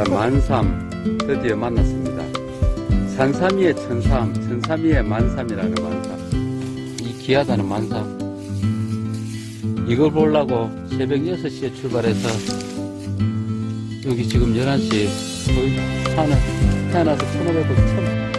자, 만삼 드디어 만났습니다. 산삼이의 천삼, 천삼이의 만삼이라는 만삼. 이 귀하다는 만삼. 이걸 보려고 새벽 6시에 출발해서 여기 지금 11시 거의 산을 태어나서 1500원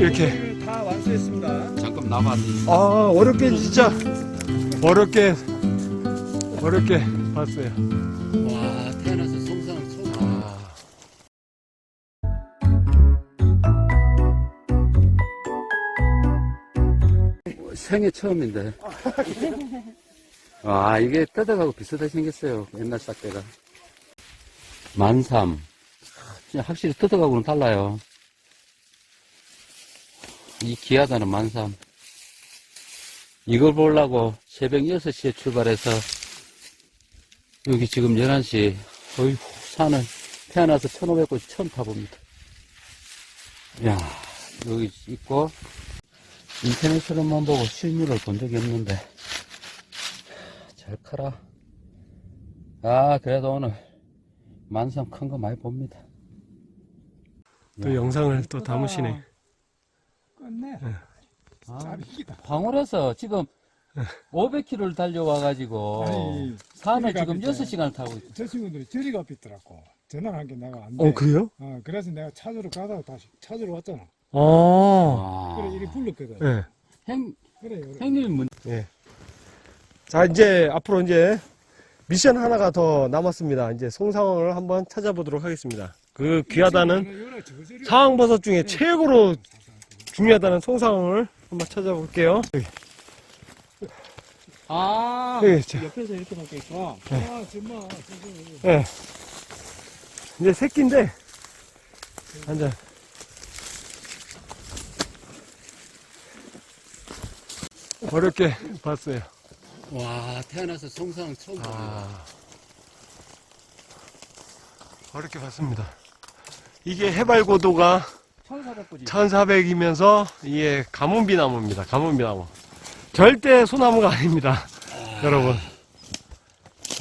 이렇게. 다 완수했습니다. 잠깐 나봤니? 아, 어렵게 진짜. 어렵게. 어렵게 봤어요. 와, 태어나서 송상을 처음 봐. 아. 생애 처음인데. 아, 이게 뜯어가고 비슷하게 생겼어요. 옛날 싹대가. 만삼. 진짜 확실히 뜯어가고는 달라요. 이 귀하다는 만삼. 이걸 보려고 새벽 6시에 출발해서 여기 지금 11시 어이 산을 태어나서 1500번 처음 타봅니다. 야 여기 있고 인터넷으로만 보고 실물을 본 적이 없는데 잘 커라. 아 그래도 오늘 만삼 큰 거 많이 봅니다. 또 영상을 또 담으시네. 끝내. 아, 짭이다. 방울에서 지금 500km를 달려와가지고 아니, 산을 지금 밑에. 6시간을 타고 있 저 친구들이 저리가 삐더라고. 전화를 한게 내가 안 돼. 어, 그래요? 어, 그래서 내가 찾으러 가다가 다시 찾으러 왔잖아. 어. 와. 그래, 이리 불렀거든. 예. 행, 그래, 그래. 행님이 문, 예. 자, 이제 앞으로 이제 미션 하나가 더 남았습니다. 이제 송상황을 한번 찾아보도록 하겠습니다. 그 귀하다는 상황버섯 중에 최고로 중요하다는 송상황을 한번 찾아볼게요. 여기. 아, 여기, 자, 옆에서 이렇게 놓고 있고. 아, 정말. 예. 이제 새끼인데, 앉아. 어렵게 봤어요. 와, 태어나서 송상 처음 보네. 아. 어렵게 봤습니다. 이게 해발 고도가 1400뿌리. 1400이면서 이게 가문비 나무입니다. 가문비 나무. 절대 소나무가 아닙니다. 여러분.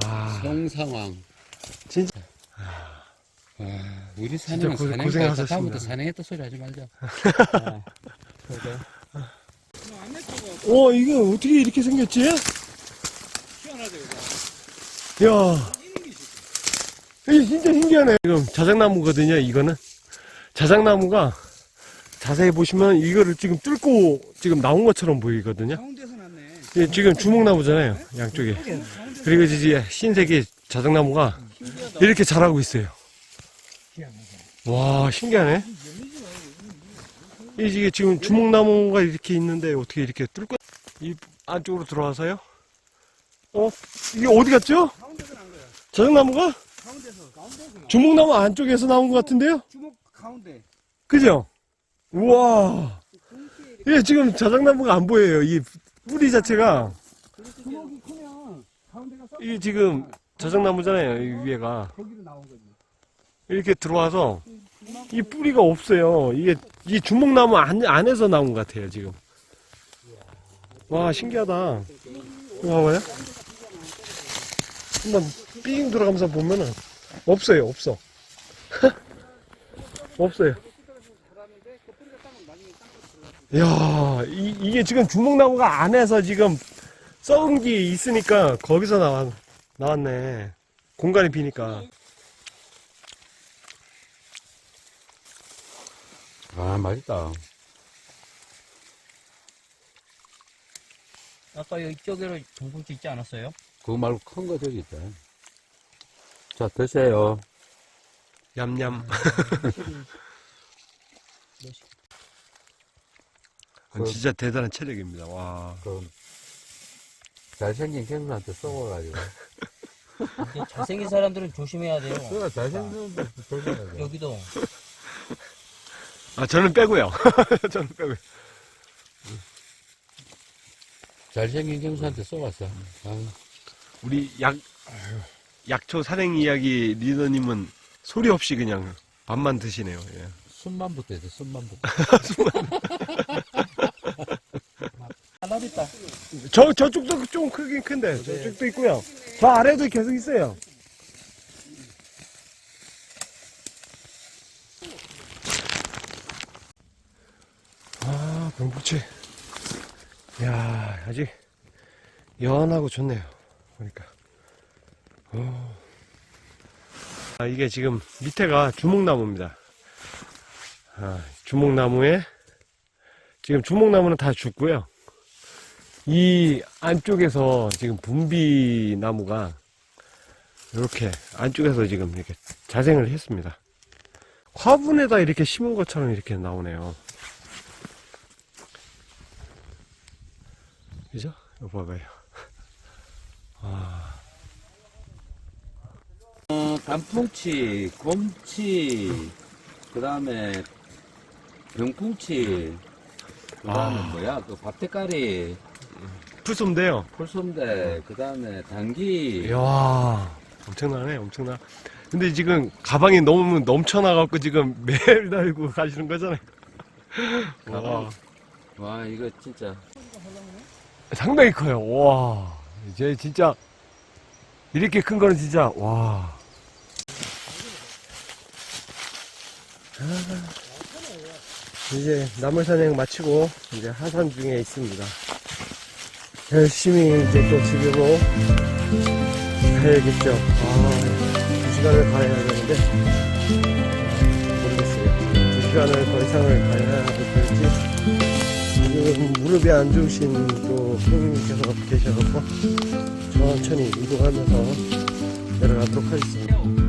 아, 송상황. 진짜. 와, 우리 고생- 산행가 고생하셨습니다. 다음부터 산행했다 소리 하지 말자. 아, 그래. 어, 이거 어떻게 이렇게 생겼지? 희한하지, 그죠? 야 이게 진짜 신기하네. 지금 자작나무거든요, 이거는. 자작나무가 자세히 보시면 이거를 지금 뚫고 지금 나온 것처럼 보이거든요. 가운데서 났네. 이게 지금 주먹나무잖아요, 양쪽에. 그리고 이제 흰색의 자작나무가 이렇게 자라고 있어요. 와, 신기하네. 이게 지금 주먹나무가 이렇게 있는데 어떻게 이렇게 뚫고 이 안쪽으로 들어와서요? 어? 이게 어디 갔죠? 가운데서 난 거야. 자작나무가? 가운데서. 가운데서 나. 주먹나무 안쪽에서 나온 것 같은데요? 주먹 가운데. 그죠? 우와. 이게 지금 자작나무가 안 보여요. 이 뿌리 자체가. 주먹이 크면 가운데가 썩 이게 지금 자작나무잖아요. 이 위에가. 거기로 나온 거지. 이렇게 들어와서 이 뿌리가 없어요. 이게 이 주먹나무 안, 안에서 나온 것 같아요, 지금. 와, 신기하다. 이거 봐봐요. 한번 삥 들어가면서 보면은 없어요, 없어. 없어요. 이야, 이, 이게 지금 주먹나무가 안에서 지금 썩은 게 있으니까 거기서 나왔, 나왔네. 공간이 비니까. 아, 맛있다. 아까 여기 이쪽으로 동분지 있지 않았어요? 그거 말고 큰 거 저기 있다. 자, 드세요. 얌얌. 그- 진짜 대단한 체력입니다. 와. 그, 잘생긴 캠프한테 쏘아가지고. 근데 잘생긴 사람들은 조심해야 돼요. 그래, 잘생긴 사람한테 쏘아가지고. 여기도 아, 저는 빼고요. 저는 빼고요. 잘생긴 캠프한테 쏘았어. 아, 우리 약, 약초 산행 이야기 리더님은 소리 없이 그냥 밥만 드시네요. 예. 순만부터 해서 순만부터. 하나 있다. 저 저쪽도 좀 크긴 큰데 저쪽도 있고요. 저 아래도 계속 있어요. 아 병북치. 야 아직 연하고 좋네요. 보니까. 어. 아 이게 지금 밑에가 주목나무입니다. 아, 주목나무에 지금 주목나무는 다 죽고요. 이 안쪽에서 지금 분비 나무가 이렇게 안쪽에서 지금 이렇게 자생을 했습니다. 화분에다 이렇게 심은 것처럼 이렇게 나오네요. 그죠? 이거 봐봐요. 아, 어, 단풍치, 곰치, 그 다음에 병풍치, 그 다음에 아. 뭐야, 그 밥대가리, 풀솜대요. 풀솜대, 그 다음에 당기. 이야, 엄청나네, 엄청나. 근데 지금 가방이 너무 넘쳐나갖고 지금 매일 달고 가시는 거잖아요. 와. 와, 이거 진짜. 상당히 커요. 와, 이제 진짜 이렇게 큰 거는 진짜 와. 이제 나물 산행 마치고 이제 하산 중에 있습니다. 열심히 이제 또 집으로 가야겠죠. 아, 두 시간을 가야 되는데 모르겠어요. 두 시간을 더 이상을 가야 될지. 지금 무릎이 안 좋으신 또 형님께서 계셔갖고 천천히 이동하면서 내려가도록 하겠습니다.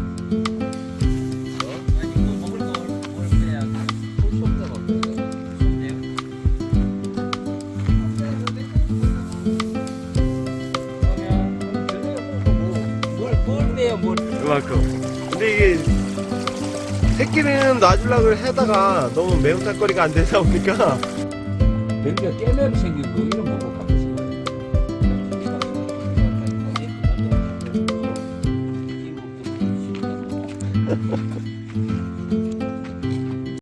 만큼. 근데 이게 새끼는 놔주려고 하다가 너무 매운살거리가 안 되다 보니까 병기가 깨매로 생긴 거, 이런 거.